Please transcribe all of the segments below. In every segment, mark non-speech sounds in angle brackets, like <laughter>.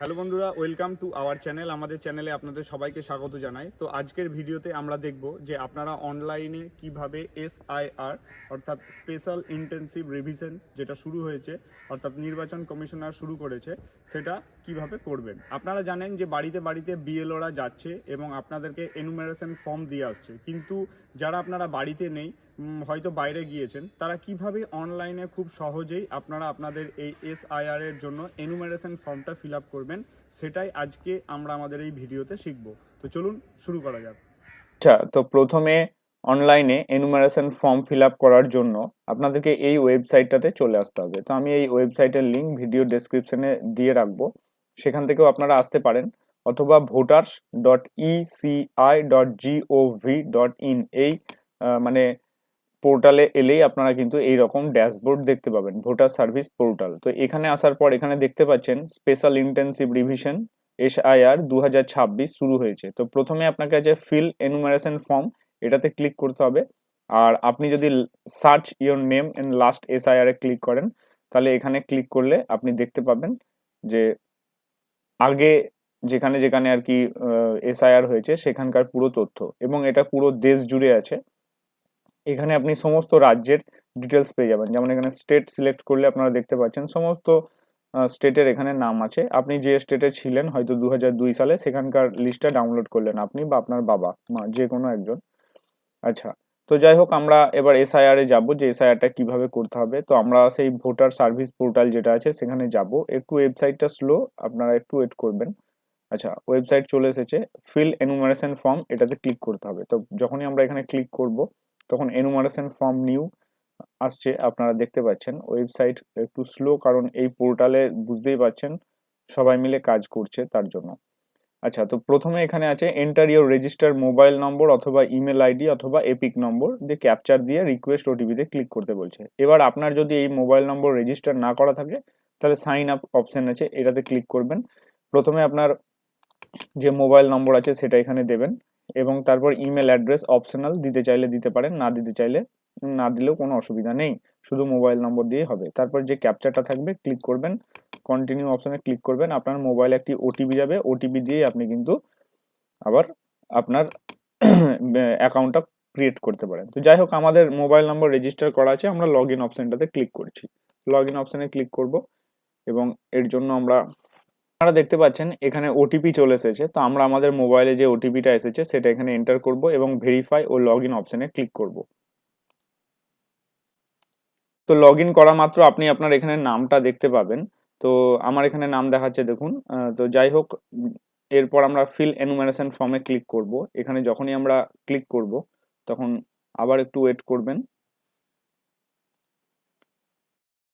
Hello বন্ধুরা, welcome to our channel. আমাদের চ্যানেলে আপনাদের সবাইকে স্বাগত জানাই। তো আজকের ভিডিওতে আমরা দেখব যে আপনারা অনলাইনে কীভাবে এসআইআর, অর্থাৎ স্পেশাল ইন্টেন্সিভ রিভিশন, যেটা শুরু হয়েছে, অর্থাৎ নির্বাচন কমিশনার শুরু করেছে, সেটা কীভাবে করবেন? আপনারা জানেন যে বাড়িতে বাড়িতে বিএলওরা যাচ্ছে এবং আপনাদেরকে এনুমারেশন ফর্ম দিয়ে আসছে। কিন্তু যারা আপনারা বাড়িতে নেই হয়তো বাইরে গিয়েছেন, তারা কীভাবে অনলাইনে খুব সহজেই আপনারা আপনাদের এই এসআইআর এর জন্য এনুমারেশন ফর্মটা ফিল আপ করবেন, সেটাই আজকে আমরা আমাদের এই ভিডিওতে শিখব। তো চলুন শুরু করা যাক। আচ্ছা তো প্রথমে অনলাইনে এনুমারেশন ফর্ম ফিল আপ করার জন্য আপনাদেরকে এই ওয়েবসাইটটাতে চলে আসতে হবে। তো আমি এই ওয়েবসাইটের লিঙ্ক ভিডিও ডেসক্রিপশনে দিয়ে রাখব। সেখান থেকেও আপনারা আসতে পারেন, অথবা voters dot ECI dot GOV dot in এই মানে পোর্টালে এলেই আপনারা কিন্তু এই রকম ড্যাশবোর্ড দেখতে পাবেন, ভোটার সার্ভিস পোর্টাল। তো এখানে আসার পর এখানে দেখতে পাচ্ছেন স্পেশাল ইন্টেন্সিভ রিভিশন এসআইআর দু হাজার ছাব্বিশ শুরু হয়েছে। তো প্রথমে আপনাকে আছে ফিল এনুমারেশন ফর্ম, এটাতে ক্লিক করতে হবে। আর আপনি যদি search your name and last SIR A click করেন, তাহলে এখানে ক্লিক করলে আপনি দেখতে পাবেন যে আগে যেখানে যেখানে আর কি এসআইআর হয়েছে, সেখানকার পুরো তথ্য এবং এটা পুরো দেশ জুড়ে আছে। এখানে আপনি সমস্ত রাজ্যের ডিটেলস পেয়ে যাবেন। যেমন এখানে স্টেট সিলেক্ট করলে আপনারা দেখতে পাচ্ছেন সমস্ত স্টেটের এখানে নাম আছে। আপনি যে স্টেটে ছিলেন হয়তো দু দুই সালে সেখানকার লিস্টটা ডাউনলোড করলেন আপনি বা আপনার বাবা, মা যে কোনো একজন। আচ্ছা তো যাই হোক আমরা এবার এসআইআর এ যাব যে এসআইআরটা কীভাবে করতে হবে। তো আমরা সেই ভোটার সার্ভিস পোর্টাল যেটা আছে, সেখানে যাব। একটু ওয়েবসাইটটা স্লো, আপনারা একটু ওয়েট করবেন। আচ্ছা ওয়েবসাইট চলে এসেছে, ফিল এনুমারেশন ফর্ম, এটাতে ক্লিক করতে হবে। তো যখনই আমরা এখানে ক্লিক করব, তখন এনুমারেশন ফর্ম নিউ আসছে, আপনারা দেখতে পাচ্ছেন। ওয়েবসাইট একটু স্লো, কারণ এই পোর্টালে বুঝতেই পাচ্ছেন সবাই মিলে কাজ করছে তার জন্য। আচ্ছা তো প্রথমে এখানে আছে enter your register mobile number অথবা ইমেল আইডি অথবা এপিক নম্বর দিয়ে ক্যাপচার দিয়ে রিকোয়েস্ট ওটিপিতে ক্লিক করতে বলছে। এবার আপনার যদি এই মোবাইল নম্বর রেজিস্টার না করা থাকে, তাহলে সাইন আপ অপশন আছে, এটাতে ক্লিক করবেন। প্রথমে আপনার যে মোবাইল নম্বর আছে, সেটা এখানে দেবেন এবং তারপর ইমেল অ্যাড্রেস অপশনাল দিতে চাইলে দিতে পারেন, না দিতে চাইলে না দিলেও কোনো অসুবিধা নেই। শুধু মোবাইল নম্বর দিয়ে হবে। তারপর যে ক্যাপচারটা থাকবে ক্লিক করবেন। কন্টিনিউ অপশনে ক্লিক করবেন, আপনার মোবাইলে একটি ওটিপি যাবে। ওটিপি দিয়ে আপনি কিন্তু আবার আপনার <coughs> অ্যাকাউন্টটা ক্রিয়েট করতে পারেন। তো যাই হোক, আমাদের মোবাইল নম্বর রেজিস্টার করা আছে, আমরা লগ ইন অপশনটাতে ক্লিক করছি। লগ ইন অপশনে ক্লিক করব এবং এর জন্য আমরা, আপনারা দেখতে পাচ্ছেন এখানে ওটিপি চলে এসেছে। তো আমরা আমাদের মোবাইলে যে ওটিপিটা এসেছে, সেটা এখানে এন্টার করব এবং ভেরিফাই ও লগ ইন অপশনে ক্লিক করব। তো লগ ইন করা মাত্র আপনি আপনার এখানে নামটা দেখতে পাবেন। তো আমার এখানে নাম দেখাচ্ছে দেখুন তো যাই হোক, এরপর আমরা ফিল এনুমারেশন ফর্মে ক্লিক করব। এখানে যখনই আমরা ক্লিক করব, তখন আবার একটু ওয়েট করবেন।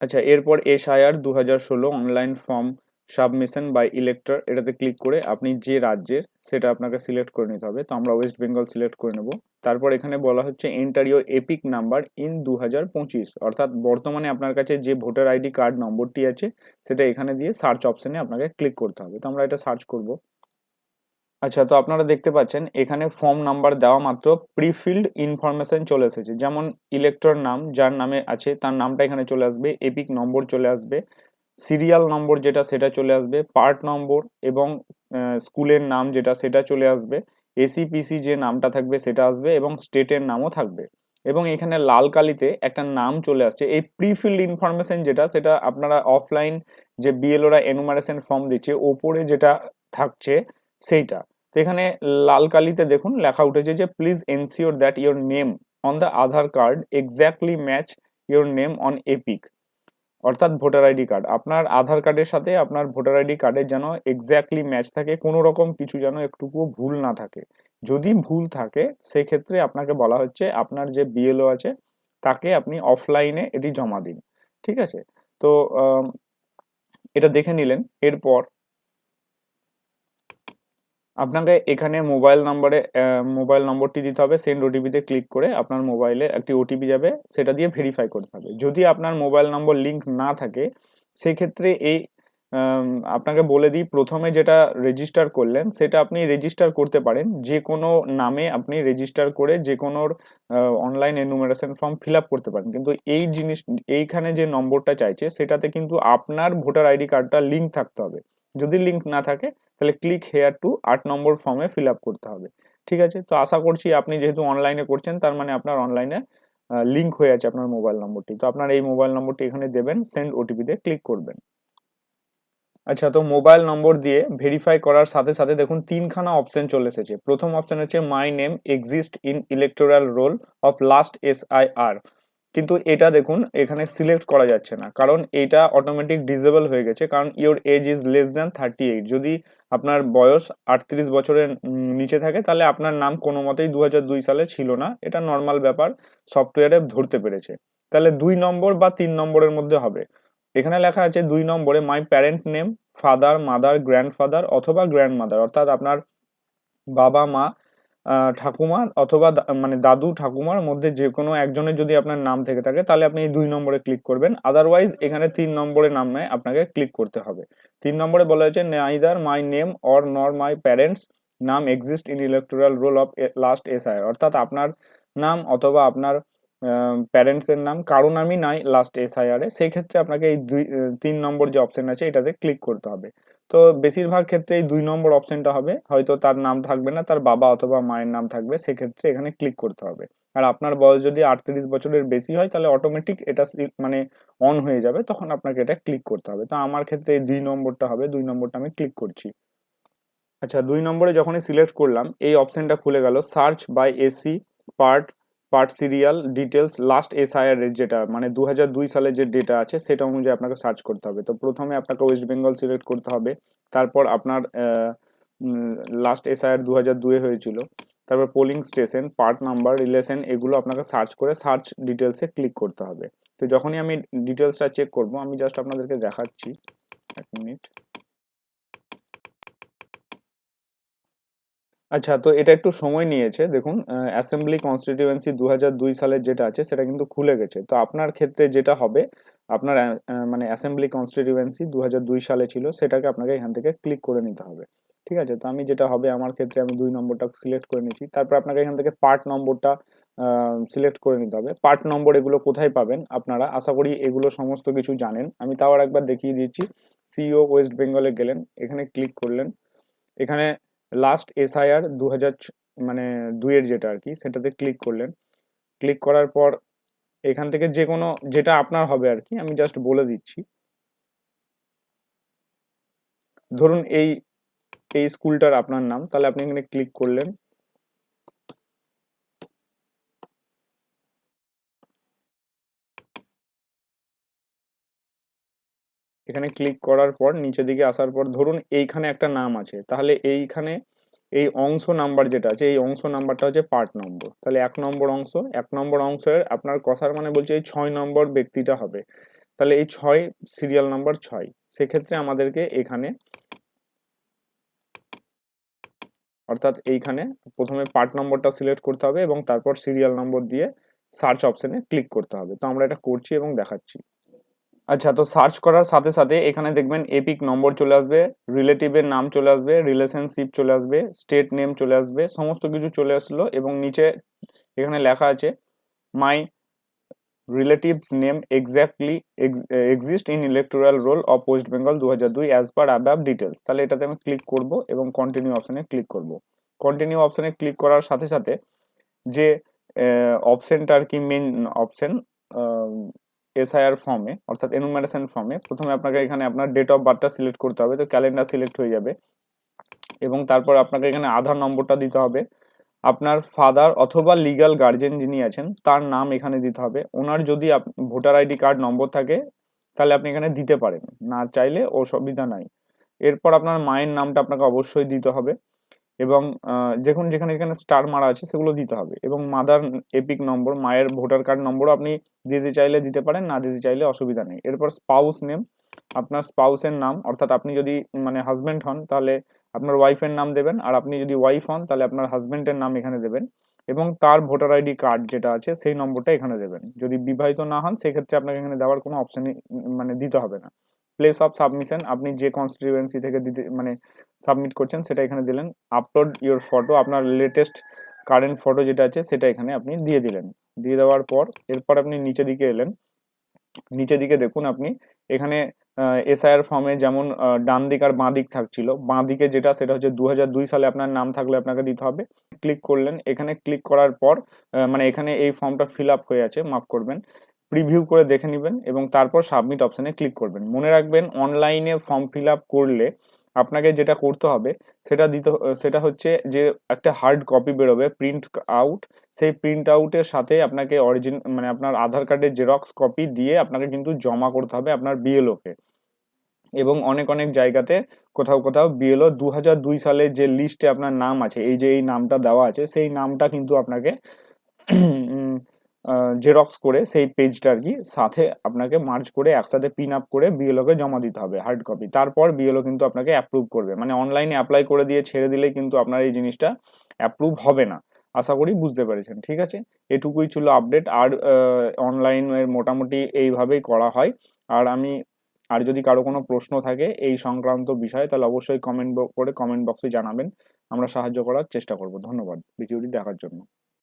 আচ্ছা এরপর এসআইআর দু হাজার ষোলো online form submission by elector, এটাতে ক্লিক করে আপনি যে রাজ্যের, সেটা আপনাকে সিলেক্ট করে নিতে হবে। তো আমরা ওয়েস্ট বেঙ্গল সিলেক্ট করে নেব। তারপর এখানে বলা হচ্ছে enter your EPIC number in দু হাজার পঁচিশ। অর্থাৎ বর্তমানে আপনার কাছে যে ভোটার আইডি কার্ড নম্বরটি আছে, সেটা এখানে দিয়ে সার্চ অপশনে আপনাকে ক্লিক করতে হবে। তো আমরা এটা সার্চ করব। আচ্ছা তো আপনারা দেখতে পাচ্ছেন, এখানে ফর্ম নাম্বার দেওয়া মাত্র প্রিফিল্ড ইনফরমেশন চলে এসেছে। যেমন ইলেক্টর নাম, যার নামে আছে, তার নামটা এখানে চলে আসবে এপিক নম্বর চলে আসবে। সিরিয়াল নম্বর যেটা সেটা চলে আসবে, পার্ট নম্বর এবং স্কুলের নাম যেটা সেটা চলে আসবে, এসিপিসি যে নামটা থাকবে সেটা আসবে এবং স্টেটের নামও থাকবে। এবং এখানে লাল কালিতে একটা নাম চলে আসছে, এই প্রিফিল্ড ইনফরমেশন যেটা সেটা আপনারা অফলাইন যে বিএলওরা এনুমারেশন ফর্ম দিচ্ছে, ওপরে যেটা থাকছে সেইটা। তো এখানে লাল কালিতে দেখুন লেখা উঠেছে যে please ensure that your name on the Aadhaar card exactly match your name on EPIC অর্থাৎ ভোটার আইডি কার্ড। আপনার আধার কার্ডের সাথে আপনার ভোটার আইডি কার্ডের যেন এক্স্যাক্টলি ম্যাচ থাকে, কোনো রকম কিছু যেন একটুকুও ভুল না থাকে। যদি ভুল থাকে, সেক্ষেত্রে আপনাকে বলা হচ্ছে আপনার যে বিএলও আছে, তাকে আপনি অফলাইনে এটি জমা দিন। ঠিক আছে? তো এটা দেখে নিলেন। এরপর আপনাকে এখানে মোবাইল নাম্বারে মোবাইল নম্বরটি দিতে হবে সেন্ড ওটিপিতে ক্লিক করে আপনার মোবাইলে একটি ওটিপি যাবে, সেটা দিয়ে ভেরিফাই করতে হবে। যদি আপনার মোবাইল নম্বর লিঙ্ক না থাকে, সেক্ষেত্রে এই আপনাকে বলে দিই, প্রথমে যেটা রেজিস্টার করলেন, সেটা আপনি রেজিস্টার করতে পারেন। যে কোনো নামে আপনি রেজিস্টার করে যে কোনো online enumeration form fill up করতে পারেন। কিন্তু এই জিনিস, এইখানে যে নম্বরটা চাইছে, সেটাতে কিন্তু আপনার ভোটার আইডি কার্ডটা লিঙ্ক থাকতে হবে। যদি লিঙ্ক না থাকে, তাহলে ক্লিক হেয়ার টু আট নম্বর ফর্মে ফিল আপ করতে হবে। ঠিক আছে? তো আশা করছি আপনি যেহেতু অনলাইনে করছেন, তার মানে আপনার অনলাইনে লিঙ্ক হয়ে আছে আপনার মোবাইল নম্বরটি। তো আপনার এই মোবাইল নম্বরটি এখানে দেবেন সেন্ড ওটিপিতে ক্লিক করবেন। আচ্ছা তো মোবাইল নম্বর দিয়ে ভেরিফাই করার সাথে সাথে দেখুন তিনখানা অপশন চলে এসেছে। প্রথম অপশন হচ্ছে my name exist in electoral roll of last S I R কিন্তু এটা দেখুন, এখানে সিলেক্ট করা যাচ্ছে না। কারণ এটা অটোমেটিক ডিসেবল হয়ে গেছে, কারণ your age is less than thirty eight যদি আপনার বয়স আটত্রিশ বছরের নিচে থাকে, তাহলে আপনার নাম কোনো মতেই দু দুই সালে ছিল না। এটা নর্মাল ব্যাপার সফটওয়্যারে ধরতে পেরেছে। তাহলে দুই নম্বর বা তিন নম্বরের মধ্যে হবে। এখানে লেখা আছে দুই নম্বরে my parent name father mother grandfather অথবা গ্র্যান্ডমাদার অর্থাৎ আপনার বাবা মা আহ, ঠাকুমা অথবা মানে দাদু ঠাকুমার মধ্যে যে কোনো একজনের যদি আপনার নাম থেকে থাকে তাহলে আপনি এই দুই নম্বরে ক্লিক করবেন। আদারওয়াইজ এখানে তিন নম্বরে নামে আপনাকে ক্লিক করতে হবে। তিন নম্বরে বলা হয়েছে neither my name or nor my parents নাম exist in electoral roll of last SI অর্থাৎ আপনার নাম অথবা আপনার প্যারেন্টসের নাম কারও নামই নাই লাস্ট এসআইআর এ। সেই ক্ষেত্রে আপনাকে এই দুই তিন নম্বর যে অপশন আছে এটাতে ক্লিক করতে হবে। তো বেশিরভাগ ক্ষেত্রে এই দুই নম্বর অপশনটা হবে। হয়তো তার নাম থাকবে না, তার বাবা অথবা মায়ের নাম থাকবে, সেক্ষেত্রে এখানে ক্লিক করতে হবে। আর আপনার বয়স যদি আটত্রিশ বছরের বেশি হয়, তাহলে অটোমেটিক এটা মানে অন হয়ে যাবে, তখন আপনাকে এটা ক্লিক করতে হবে। তো আমার ক্ষেত্রে এই দুই নম্বরটা হবে, দুই নম্বরটা আমি ক্লিক করছি। আচ্ছা দুই নম্বরে যখনই সিলেক্ট করলাম, এই অপশনটা খুলে গেল search by AC part part serial details last SIR এর যেটা মানে দু হাজার দুই সালের যে ডেটা আছে, সেটা অনুযায়ী আপনাকে সার্চ করতে হবে। তো প্রথমে আপনাকে ওয়েস্ট বেঙ্গল সিলেক্ট করতে হবে, তারপর আপনার লাস্ট এস এসআইআর দু হাজার দুয়ে হয়েছিল, তারপর polling station part number relation এগুলো আপনাকে সার্চ করে সার্চ ডিটেলসে ক্লিক করতে হবে। তো যখনই আমি ডিটেলসটা চেক করব, আমি জাস্ট আপনাদেরকে দেখাচ্ছি, এক মিনিট আচ্ছা তো এটা একটু সময় নিয়েছে। দেখুন অ্যাসেম্বলি কনস্টিটিউয়েন্সি দু হাজার দুই সালের যেটা আছে, সেটা কিন্তু খুলে গেছে। তো আপনার ক্ষেত্রে যেটা হবে, আপনার মানে অ্যাসেম্বলি কনস্টিটিউয়েন্সি দু হাজার দুই সালে ছিল, সেটাকে আপনাকে এখান থেকে ক্লিক করে নিতে হবে। ঠিক আছে? তো আমি যেটা হবে, আমার ক্ষেত্রে আমি দুই নম্বরটা সিলেক্ট করে নিচ্ছি। তারপর আপনাকে এখান থেকে পার্ট নম্বরটা সিলেক্ট করে নিতে হবে। পার্ট নম্বর এগুলো কোথায় পাবেন? আপনারা, আশা করি এগুলো সমস্ত কিছু জানেন। আমি তাও একবার দেখিয়ে দিচ্ছি। সিইও ওয়েস্ট বেঙ্গলে গেলেন, এখানে ক্লিক করলেন। এখানে লাস্ট এসআইআর দু হাজার মানে দুইয়ের যেটা আর কি, সেটাতে ক্লিক করলেন। ক্লিক করার পর এখান থেকে যে কোনো যেটা আপনার হবে আর কি, আমি জাস্ট বলে দিচ্ছি। ধরুন এই এই স্কুলটার আপনার নাম, তাহলে আপনি এখানে ক্লিক করলেন। এখানে ক্লিক করার পর নিচের দিকে আসার পর ধরুন এইখানে একটা নাম আছে, তাহলে এইখানে এই অংশ নাম্বার যেটা আছে, এই অংশ নাম্বারটা হচ্ছে পার্ট নম্বর তাহলে এক নম্বর অংশ, এক নম্বর অংশের আপনার কথার মানে বলছে এই ছয় নম্বর ব্যক্তিটা হবে। তাহলে এই ছয় সিরিয়াল নাম্বার ছয়, সেক্ষেত্রে আমাদেরকে এখানে অর্থাৎ এইখানে প্রথমে পার্ট নম্বরটা সিলেক্ট করতে হবে এবং তারপর সিরিয়াল নম্বর দিয়ে সার্চ অপশানে ক্লিক করতে হবে। তো আমরা এটা করছি এবং দেখাচ্ছি। আচ্ছা তো সার্চ করার সাথে সাথে এখানে দেখবেন এপিক নম্বর চলে আসবে রিলেটিভের নাম চলে আসবে রিলেশনশিপ চলে আসবে স্টেট নেম চলে আসবে, সমস্ত কিছু চলে আসলো এবং নিচে এখানে লেখা আছে my relatives name exactly exist in electoral roll of West Bengal দু হাজার দুই অ্যাজ পার অ্যাবাব ডিটেলস তাহলে এটাতে আমি ক্লিক করব এবং কন্টিনিউ অপশানে ক্লিক করব। কন্টিনিউ অপশানে ক্লিক করার সাথে সাথে যে অপশানটা আর কি মেন অপশন এসআইআর ফর্মে অর্থাৎ এনুমারেশন ফর্মে প্রথমে আপনাকে এখানে আপনার ডেট অফ বার্থটা সিলেক্ট করতে হবে, তো ক্যালেন্ডার সিলেক্ট হয়ে যাবে। এবং তারপর আপনাকে এখানে আধার নম্বরটা দিতে হবে। আপনার ফাদার অথবা লিগ্যাল গার্জেন যিনি আছেন, তার নাম এখানে দিতে হবে। ওনার যদি ভোটার আইডি কার্ড নম্বর থাকে, তাহলে আপনি এখানে দিতে পারেন। না চাইলে অসুবিধা নাই। এরপর আপনার মায়ের নামটা আপনাকে অবশ্যই দিতে হবে। এবং দেখুন যেখানে যেখানে স্টার মারা আছে সেগুলো দিতে হবে এবং মাদার এপিক নম্বর মায়ের ভোটার কার্ড নম্বরও আপনি দিতে চাইলে দিতে পারেন, না দিতে চাইলে অসুবিধা নেই। এরপর স্পাউস নেম আপনার স্পাউসের নাম, অর্থাৎ আপনি যদি মানে হাজব্যান্ড হন তাহলে আপনার ওয়াইফের নাম দেবেন, আর আপনি যদি ওয়াইফ হন তাহলে আপনার হাজবেন্ডের নাম এখানে দেবেন এবং তার ভোটার আইডি কার্ড যেটা আছে সেই নম্বরটা এখানে দেবেন। যদি বিবাহিত না হন সেক্ষেত্রে আপনাকে এখানে দেওয়ার কোনো অপশানই মানে দিতে হবে না। প্লেস অফ সাবমিশন আপনি যে কনস্টিটিউয়েন্সি থেকে দিতে মানে সাবমিট করছেন, সেটা এখানে দিলেন। আপলোড ইওর ফটো আপনার লেটেস্ট কারেন্ট ফটো যেটা আছে, সেটা এখানে আপনি দিয়ে দিলেন। দিয়ে দেওয়ার পর, এরপর আপনি নিচে দিকে এলেন। নিচে দিকে দেখুন আপনি, এখানে এসআইআর ফর্মে যেমন ডান দিক আর বাঁ দিক থাকছিল। বাঁ দিকে যেটা, সেটা হচ্ছে দু সালে আপনার নাম থাকলে আপনাকে দিতে হবে। ক্লিক করলেন। এখানে ক্লিক করার পর মানে এখানে এই ফর্মটা ফিল আপ হয়ে আছে মাফ করবেন। প্রিভিউ করে দেখে নেবেন এবং তারপর সাবমিট অপশানে ক্লিক করবেন। মনে রাখবেন অনলাইনে ফর্ম ফিল আপ করলে আপনাকে যেটা করতে হবে, সেটা দিতে সেটা হচ্ছে যে একটা হার্ড কপি বেরোবে প্রিন্ট আউট সেই প্রিন্ট আউটের সাথে আপনাকে অরিজিন মানে আপনার আধার কার্ডের জেরক্স কপি দিয়ে আপনাকে কিন্তু জমা করতে হবে আপনার বিএলওকে এবং অনেক অনেক জায়গাতে কোথাও কোথাও বিএলও দু হাজার দুই সালে যে লিস্টে আপনার নাম আছে, এই যে এই নামটা দেওয়া আছে, সেই নামটা কিন্তু আপনাকে <clears throat> জেরক্স করে সেই পেজটা আর কি সাথে আপনাকে মার্চ করে একসাথে পিন আপ করে বিএলওকে জমা দিতে হবে হার্ড কপি তারপর বিএলও কিন্তু আপনাকে অ্যাপ্রুভ করবে। মানে অনলাইনে অ্যাপ্লাই করে দিয়ে ছেড়ে দিলে কিন্তু আপনার এই জিনিসটা অ্যাপ্রুভ হবে না। আশা করি বুঝতে পেরেছেন, ঠিক আছে? এটুকুই ছিল আপডেট আর অনলাইনের মোটামুটি এইভাবেই করা হয়। আর আমি, আর যদি কারও কোনো প্রশ্ন থাকে এই সংক্রান্ত বিষয়ে, তাহলে অবশ্যই কমেন্ট করে কমেন্ট বক্সে জানাবেন। আমরা সাহায্য করার চেষ্টা করব। ধন্যবাদ। ভিডিওটি দেখার জন্য।